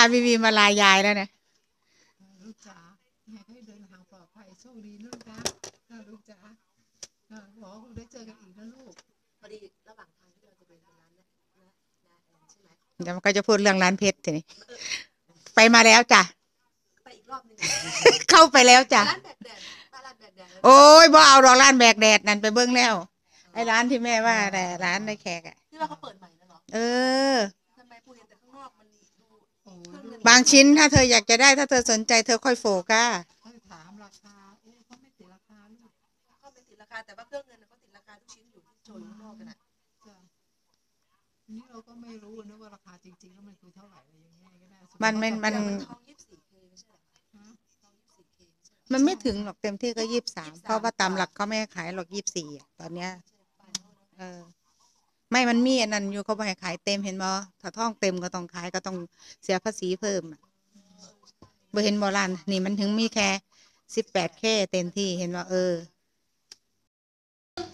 าบีบีมาลายยายแล้วเนี่ยลูกจ๋าอยากให้เดินทางปลอดภัยโชคดีนะลูกนะค่ะลูกจ๋าค่ะขอให้คุณได้เจอกันอีกนะลูกพอดีระหว่างทางที่เราจะไปทำร้านนะนะนะแอนใช่ไหมเดี๋ยวมันก็จะพูดเรื่องร้านเพชรทีนี้ไปมาแล้วจ้ะไปอีกรอบหนึงเข้าไปแล้วจ้ะร้านแบกแดดป้าร้านแบกแดดโอ้ยบ่เอาดอกร้านแบกแดดนั่นไปเบิ้งแล้วไอ้ร้านที่แม่ว่าแต่ร้านในแขกอะที่ว่าเขาเปิดใหม่แล้วเหรอเออ บางชิ้นถ้าเธออยากจะได้ถ้าเธอสนใจเธอค่อยโฟก้าค่อยถามราคาโอ้เขาไม่ติดราคาลูกเขาไม่ติดราคาแต่ว่าเครื่องเงินน่ะเขาติดราคาทุกชิ้นอยู่ที่โชว์อยู่ข้างนอกกันอะจ้ะนี่เราก็ไม่รู้นะว่าราคาจริงๆแล้วมันคือเท่าไหร่อะไรยังไงก็ได้มันมันมันแต่มันทองยี่สิบสี่เคไม่ใช่เหรอฮะทองยี่สิบสี่เคไม่ใช่เหรอมันไม่ถึงหรอกเต็มที่ก็ยี่สิบสามเพราะว่าตามหลักเขาไม่ให้ขายหรอกยี่สิบสี่ตอนเนี้ยใช่ป้ายเขาเนอะเออ ไม่มันมีอันนั้นอยู่เขาบ่ให้ขายเต็มเห็นบ่ถ้าท่องเต็มก็ต้องขายก็ต้องเสียภาษีเพิ่มอะบ่เห็นบ่ร้านนี่มันถึงมีแค่สิบแปดแค่เต็มที่เห็นว่าเออ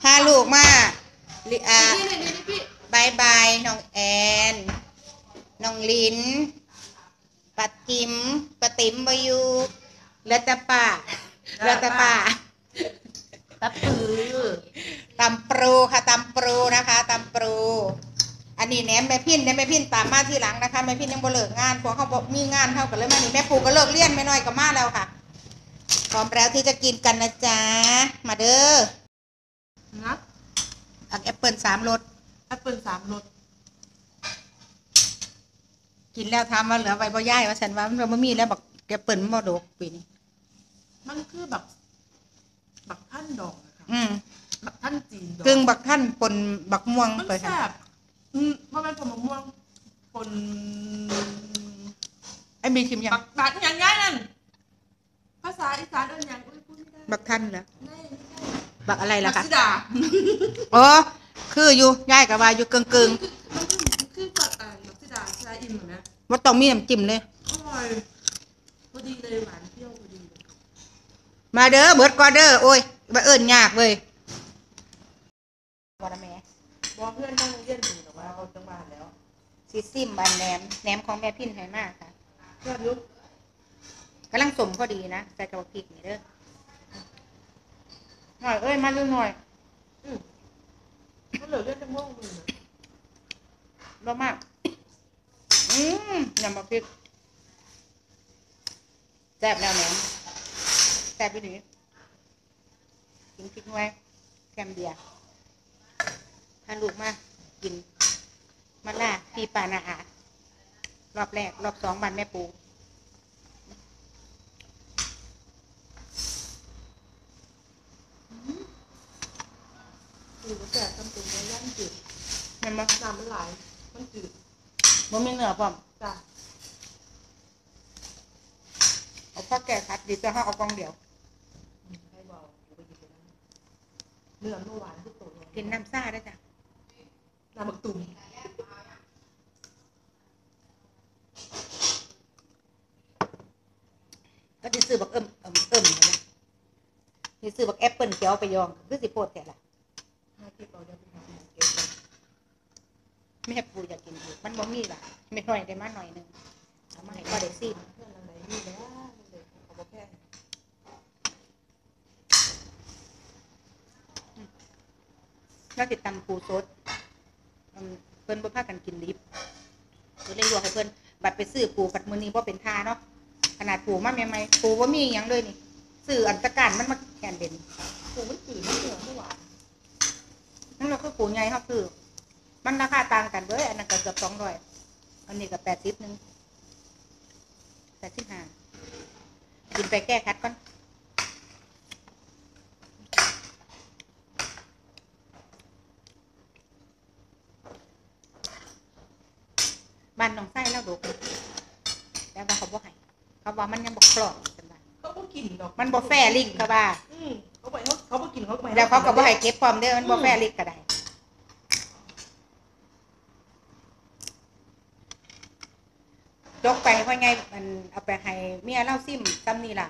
พาลูกมาลิอาบายบายน้องแอนน้องลินปัดจิมปะติ๋มบอยูเหลือแต่ป่าเหลือแต่ป่า ตับปือตำปรูค่ะตำปรูนะคะตำปรูอันนี้แหนมแม่พินแหนมแม่พินตามมาทีหลังนะคะแม่พินยังบ่เลิกงานพวกเขาบอกมีงานเท่ากันเลยมานี่แม่ปูก็เลิกเลี้ยนแม่น้อยก็มาแล้วค่ะพร้อมแล้วที่จะกินกันนะจ๊ะมาเด้อนะอักแอปเปิลสามรสแอปเปิลสามรสกินแล้วทำมาเหลือไว้บ่ย่ายว่าฉันว่ามันบ่มีแล้วบักแอปเปิลมันบ่ดกปีนี้มันคือแบบ บักท่านดอกอะค่ะอืมบักท่านจีนดอกกึ่งบักท่านปนบักม่วงมันไปแซ่ค่ะบอืมเพราะมันผลมะม่วงปนไอ้มีชิมยังบักบักอย่างง่ายนั่นภาษาอีสานเอิ้นหยังอุ้ยพูดไม่ได้บักท่านเหรอไม่ไม่ใช่บักอะไรบัล่ะกคะซิดาอ๋อคืออยู่ย่ายกับว่าอยู่กึ่งกึ่งมันคือมันคือบักอ่าบักซิดาชาอิมเหมือนนะๆว่าต้องมีน้ำจิ้มเลย อร่อยพอดีเลยหวานเปรี้ยวพอดีเลย มาเด้อเบิดก่อนเด้อโอ้ยมาเอิ้นยากเว้ยบ่ละแม่บอกเพื่อนนั่งเยี่ยนอยู่แต่ว่าเขาจังหวัดแล้วสิซิมบันแหนมแหนมของแม่พินให้มากค่ะเพื่อนลุกกำลังสมพอดีนะใส่กับบักพริกนี่เด้อหน่อยเอ้ยมาดูหน่อยอืมเขาเหลือเลือดจะม่วงมือนะรมากอืมยำบักพริกแซ่บแล้วแหนมแซ่บไปหนิกินพริกไว้แกมเบียร์พาลูกมา กินมาล่าพี่ปานาอารอบแรก รอบสองบันแม่ปูคือก็แต่ทำเป็นเนื้อย่างจืดเห็นไหมน้ำมันไหลมันจืดมันมีเนื้อพร้อมจ้ะเอาข้าวแก่คัดดีจะให้เอากองเดียว ใครบอกกูไปกินไปนั่น เนื้อมันหวานที่สุดเลยกินน้ำซ่าได้จ้ะน้ำบักตุ่มก็จะซื้อบักเอิ่มเอิ่มเอิ่มเห็นไหมนี่ซื้อบักแอปเปิลเขียวไปยองคือสิโพดแท้ละห้าที่เราจะไปทำเก็บไว้แม่ปูอยากกินอีกมันบ่มีล่ะไม่หน่อยได้มาหน่อยหนึงเอามาให้พ่อได้ซิม เพื่อนอะไรนี่แล้วเลยเขาบอกแค่ แล้วติดตำปูสดอืมเพิ่นบ่พากันกินดิบก็เลยลวกให้เพิ่นบัดไปซื้อปูปัดมื้อนี้บ่เป็นท่าเนาะขนาดปูมาใหม่ๆปูบ่มีหยังเลยนี่ซื้ออันตะการมันมาแทนเด่นปูมันจืดมันเหนียวไม่หวานนั่นเราคือปูใหญ่เขาคือ มันราคาต่างกันเว้ยอันนั้นก็เกือบสองร้อยอันนี้ก็แปดสิบหนึ่งแปดสิบห้ากินไปแก้คัดก่อนบ้านหนองไส้แล้วดกแต่ว่าเขาบอกให้เขา ว่ามันยังบอกกรอบจังว่าเขาก็กินดอกมันบอกแฟลิงเขาว่าอืมเขาไปเขาเขาไปกินเขาไปแล้วเขาก็บอกให้เก็บพร้อมเด้อมันบอกแฟลิกก็ได้ยกไปเพราะไงมันเอาไปให้เมียเล่าซิมซ้ำนี่ล่ะ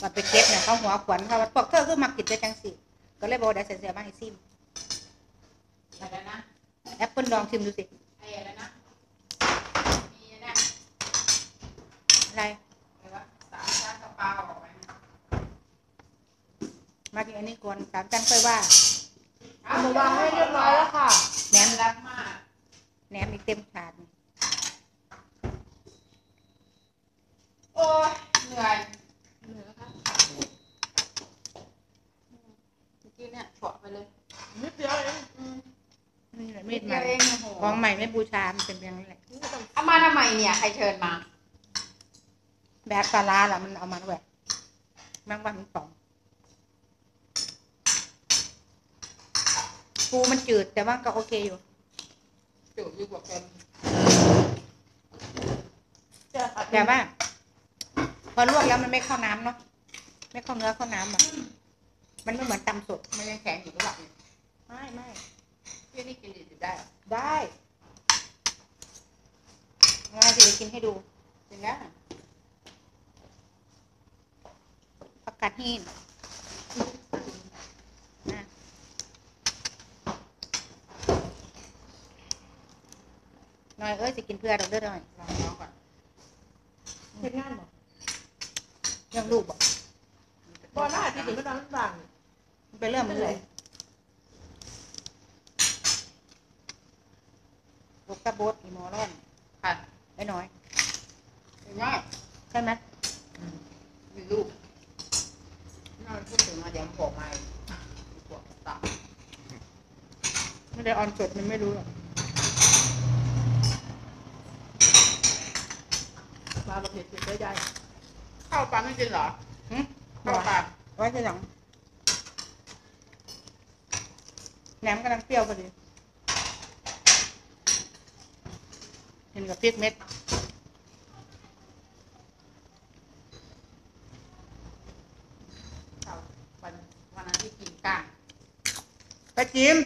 ว่าไปเก็บเนี่ยเขาหัวขวัญเขาว่าพวกเธอคือมากินแต่จังสิก็เลยบอกเดี๋ยวเสียๆมาให้ซิมอะไรนะแอปเปิลลองชิมดูสิ ไอ้อะไรนะ มีนะ อะไรอะไรวะสามชั้นกระเป๋าออกไปนะมากินอันนี้ก่อนสามจันค่อยว่าเอามาวางให้เรียบร้อยแล้วค่ะแหนมรักมากแหนมอีกเต็มถาดนี่โอ้ยเหนื่อยเหนือค่ะเมื่อกี้เนี่ยเฉาะไปเลยนิดเดียวเองอืมนี่แหละมีนิดดใหเดีม่ยวเองโอ้โหของใหม่ไม่บูชามันเป็นอย่างนั้นแหละนี่ก็ต้องเอามาทำไมเนี่ย ใครเชิญมา แบบปลาร้าล่ะมันเอามาด้วยแมงวันมันสองปูมันจืดแต่ว่าก็โอเคอยู่จุดอยู่กว่าเกินแต่ว่าพอลวกแล้วมันไม่เข้าน้ำเนาะไม่เข้าเนื้อเข้าน้ำอะมันไม่เหมือนตำสดมันยังแข็งอยู่หรือเปล่าเนี่ยไม่ไม่พี่นี่กินดิบได้เหรอได้ง่ายจะกินให้ดูจริงนะ ผักกาดหินนะหน่อยเอ้ยจะกินเพื่อเราเด้อหน่อยลองน้องก่อนเป็นงานบ่ยังลูกบอกบ่หน้าที่ถึงไม่นอนบางมันเป็นเรื่องมันเลยลูกตะโบดอีหมอร้อนค่ะไอ้น้อยเป็นง่ายใช่ไหมมีลูก น่าพูดถึงมาเดี๋ยวมันบอกมาอีกปวดตับไม่ได้ออนสดมันไม่รู้หรอกมาประเภทเจ็บได้ใหญ่ข้าวปลาไม่กินเหรอหึข้าวปลาไว้ทีหลังแหนมกำลังเปรี้ยวพอดีเห็นกับพริกเม็ด ข้าววันวันนั้นที่กินก้าง ปลาจิม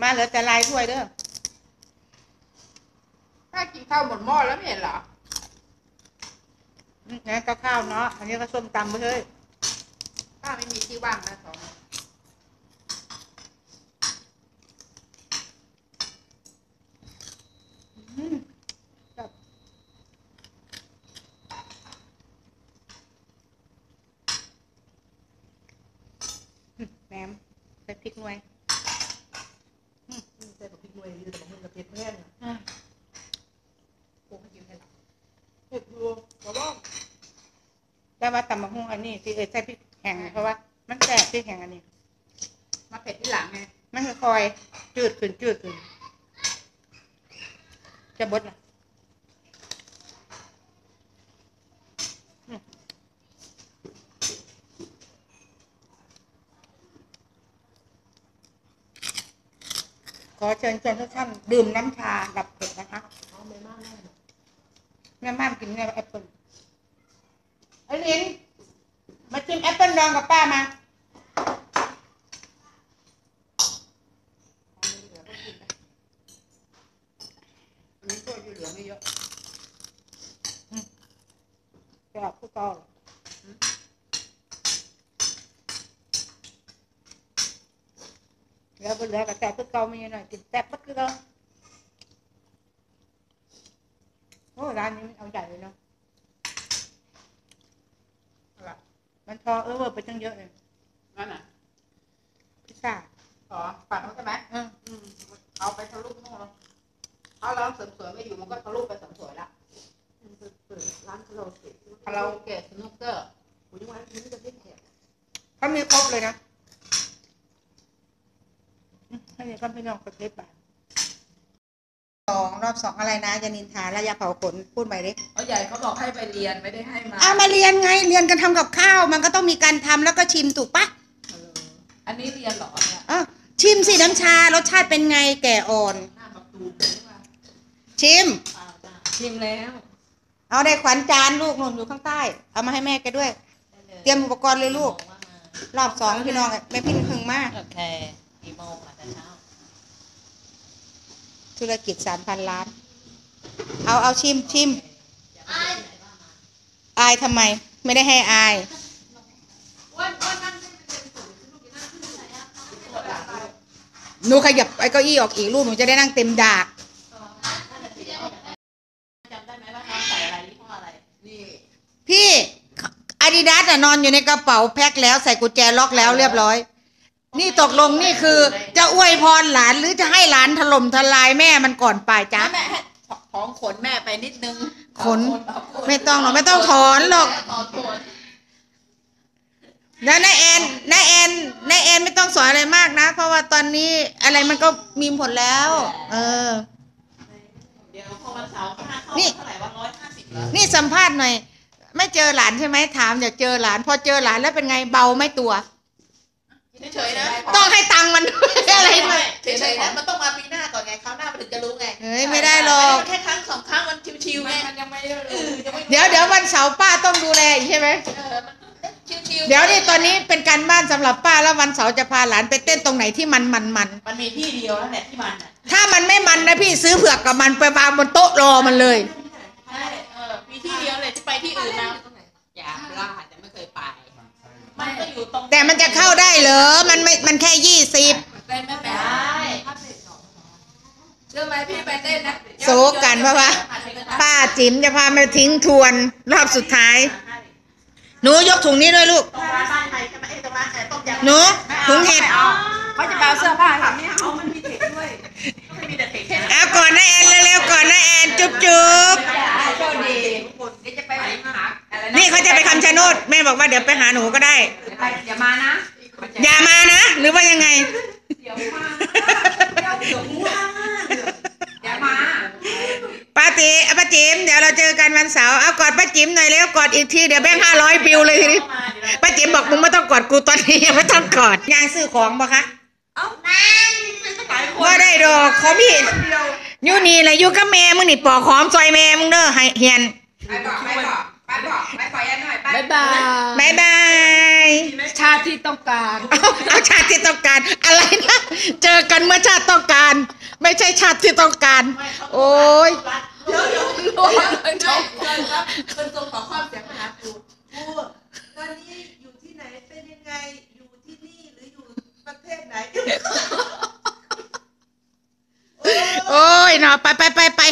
มาเหลือแต่ลายถ้วยเด้อถ้ากินข้าวหมดหม้อแล้วไม่เห็นเหรออืมนะก็ข้าวเนาะ อันนี้ก็ส้มตำไปเลยข้าวไม่มีที่ว่างนะสองอืมแบบอืมแหนมใส่พริกหน่วย ใส่กับพริกหน่วยดีแต่บางคนกับเผ็ดแห้ง อะ กูไม่กินให้หรอก เผ็ดรวมกระบอก แต่ ว่าตำมะฮุ่งอันนี้ที่เออใส่พริกแห้งเพราะว่า มันแสบพริกแห้งอันนี้ มาเผ็ดที่หลังไงมันค่อยๆจืดขึ้นจืดขึ้นจะบดล่ะอืมขอเชิญชวนทุกท่านดื่มน้ำชาดับเผ็ดนะคะเอาไม่มากแน่นอนแม่บ้านกินแม่แอปเปิ้ล ไอ้ลินมาชิมแอปเปิ้ลดองกับป้ามาเอาไม่เหลือก็กินไปอันนี้ช่วยอยู่เหลือไม่เยอะจะออกผู้กองแล้วก็เหลือกับแต่ผู้กองมีหน่อยกินแซ่บปักคือเราโอ้ร้านนี้มันเอาใหญ่เลยเนาะ อะไร มันพอเออเวอร์ไปตั้งเยอะเลยนั่นน่ะพิซซ่าอ๋อฝันเขาใช่ไหมเอออืมเอาไปทะลุนู่นแล้วเอาเราเสริมสวยไม่อยู่มันก็ทะลุไปเสริมสวยละเปิดเปิดร้านคาราโอเกะคาราโอเกะสนุกเกอร์ผมยังไงนี่จะเผ็ดแห้งเขามีครบเลยนะอืมให้เนี่ยก็ไม่ลองประเภทบาทส องรอบสองอะไรนะยานินทาระยะเผาขนพูดใหม่ดิเอาใหญ่เขาบอกให้ไปเรียนไม่ได้ให้มาเอามาเรียนไงเรียนกันทำกับข้าว มันก็ต้องมีการทำแล้วก็ชิมถูกปะเอออันนี้เรียนเหรอเนี่ยอะชิมสิน้ำชารสชาติเป็นไงแก่อ่อน หน้าประตูหรือว่าชิม เปล่าจ้ะชิมแล้วเอาได้ขวัญจานลูกนุ่นอยู่ข้างใต้ เอามาให้แม่แกด้วยได้เลยเตรียมอุปกรณ์เลยลูกบอกว่ามารอบสองพี่น้องแม่พี่หึงมากโอเคกี่โมงอะแต่เช้า ธุรกิจสามพันล้าน เอาเอาชิมชิมอายทำไม ไม่ได้ให้อายหนูขยับไอ้เก้าอี้ออกอีกรูปหนูจะได้นั่งเต็มดากพี่อาดิดาสนอนอยู่ในกระเป๋าแพ็คแล้วใส่กุญแจล็อกแล้วเรียบร้อย นี่ตกลงนี่คือ จะอวยพรหลานหรือจะให้หลานถล่มทลายแม่มันก่อนไปจ้าแม่ให้ของขนแม่ไปนิดนึงขนไม่ต้องหรอกไม่ต้องถอนหรอกต่อตัวแล้วนายแอนนายแอนนายแอนไม่ต้องสอนอะไรมากนะ เพราะว่าตอนนี้อะไรมันก็มีผลแล้ว เออเดี๋ยวพอวันเสาร์ค่าเข้านี่เท่าไหร่ว่าร้อยห้าสิบแล้วนี่สัมภาษณ์หน่อย ไม่เจอหลานใช่ไหมถามอยากเจอหลาน พอเจอหลานแล้วเป็นไงเบาไหม่ตัว เฉยๆนะต้องให้ตังค์มันด้วยอะไรด้วย เฉยๆนะมันต้องมาปีหน้าก่อนไงคราวหน้ามันถึงจะรู้ไงเฮ้ยไม่ได้หรอกมันแค่ครั้งสองครั้งมันชิวๆไงมันยังไม่ได้เออยังไม่รู้เดี๋ยวเดี๋ยววันเสาร์ป้าต้องดูแลอีกใช่ไหมเออมันชิวๆเดี๋ยวนี่ตอนนี้เป็นการบ้านสำหรับป้าแล้ววันเสาร์จะพาหลานไปเต้นตรงไหนที่มันมันมันมันมีที่เดียวแล้วแหละที่มันอะถ้ามันไม่มันนะพี่ซื้อเผือกกับมันไปวางบนโต๊ะรอมันเลยใช่เออมีที่เดียวเลยที่ไปที่อื่นนะ มันก็อยู่ตรงแต่มันจะเข้าได้เหรอ มันไม่ มันแค่ยี่สิบเต้นไม่เป็นได้เชื่อไหมพี่ไปเต้นนะโซกันเพราะว่า ป้าจิ๋มจะพามาทิ้งทวนรอบสุดท้าย หนูยกถุงนี้ด้วยลูกตรงร้านบ้านใครใช่ไหมเอ้ยตรงร้านไหนต้มยำหนูถุงเห็ดเขาจะไปเอาเสื้อผ้าค่ะไม่เอา เทคแค่นั้นเอาก่อนนะแอนเร็วๆก่อนนะแอนจุ๊บจุ๊บโชคดีเดี๋ยวจะไปหาอะไรนะนี่เขาจะไปคำชะโนดแม่บอกว่าเดี๋ยวไปหาหนูก็ได้ ไปอย่ามานะ อย่ามานะ หรือว่ายังไง เดี๋ยวมาเดี๋ยวมาอย่ามาป้าติเอาป้าจิ๋มเดี๋ยวเราเจอกันวันเสาร์เอากอดป้าจิ๋มหน่อยแล้วกอดอีกทีเดี๋ยวแบงค์ห้าร้อยปิวเลยทีนี้ป้าจิ๋มบอกมึงไม่ต้องกอดกูตอนนี้ยังไม่ต้องกอดยางซื้อของบ่คะเอ้ามันต้องหลา บ่ได้ดอกเขามีอยู่นี่แหละอยู่กับแม่มึงนี่ปอกหอมซอยแม่มึงเด้อใเฮียนไปบอกไปบอกไปบอกไปขอยันหน่อยไปบ๊ายบายบายบายชาติที่ต้องการเอาเชาติที่ต้องการอะไรนะเจอกันเมื่อชาติต้องการ ไม่ใช่ชาติที่ต้องการ โอ้ยเดี๋ยวเดี๋ยวเดี๋ยวเดี๋ยวคนส่งขอความเสียงมาหายรูครูตอนนี้อยู่ที่ไหนเป็นยังไงอยู่ที่นี่หรืออยู่ประเทศไหน โอ้ยเนาะไปไปไปไป